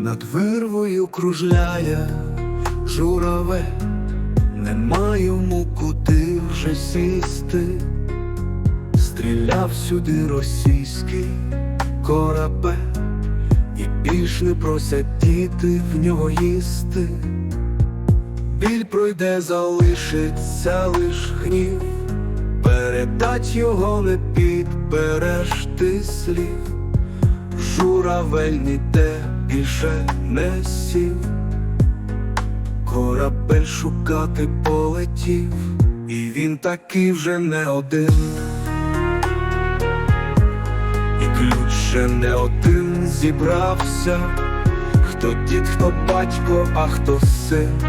Над вирвою кружляє журавель, нема йому куди вже сісти, стріляв сюди російський корабель, і більш не просять діти в нього їсти. Біль пройде, залишиться лиш гнів, передать його не підбереш ти слів, журавель ніде більше не сів, корабель шукати полетів, і він такий вже не один, і ключ ще не один зібрався, хто дід, хто батько, а хто син.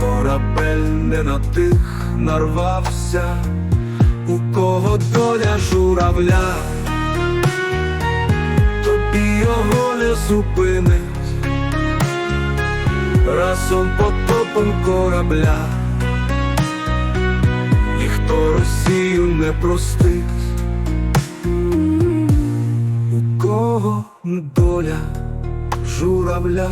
Корабель не на тих нарвався, у кого доля журавля, зупинить, разом потопом корабля, ніхто Росію не простить, у кого доля журавля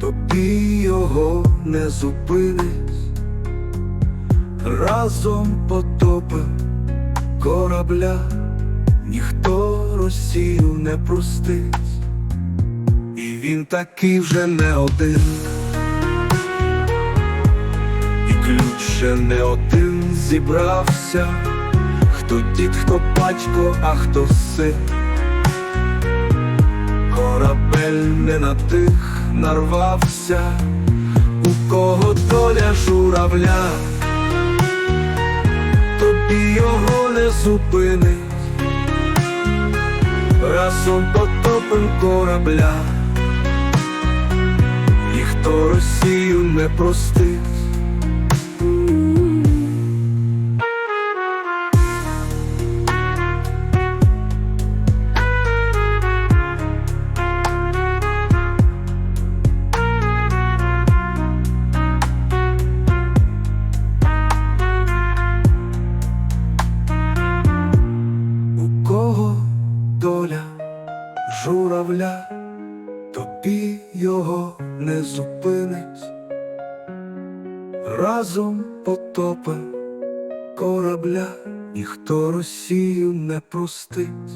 тобі його не зупинить, разом потопим корабля, ніхто Росію не простить, він такий вже не один, і ключ ще не один зібрався, хто дід, хто батько, а хто син. Корабель не на тих нарвався, у кого доля журавля, тобі його не зупинить, разом потопим корабля, ніхто Росію не простить. У кого доля журавля, тобі його не зупинить, разом потопим корабля, ніхто Росію не простить.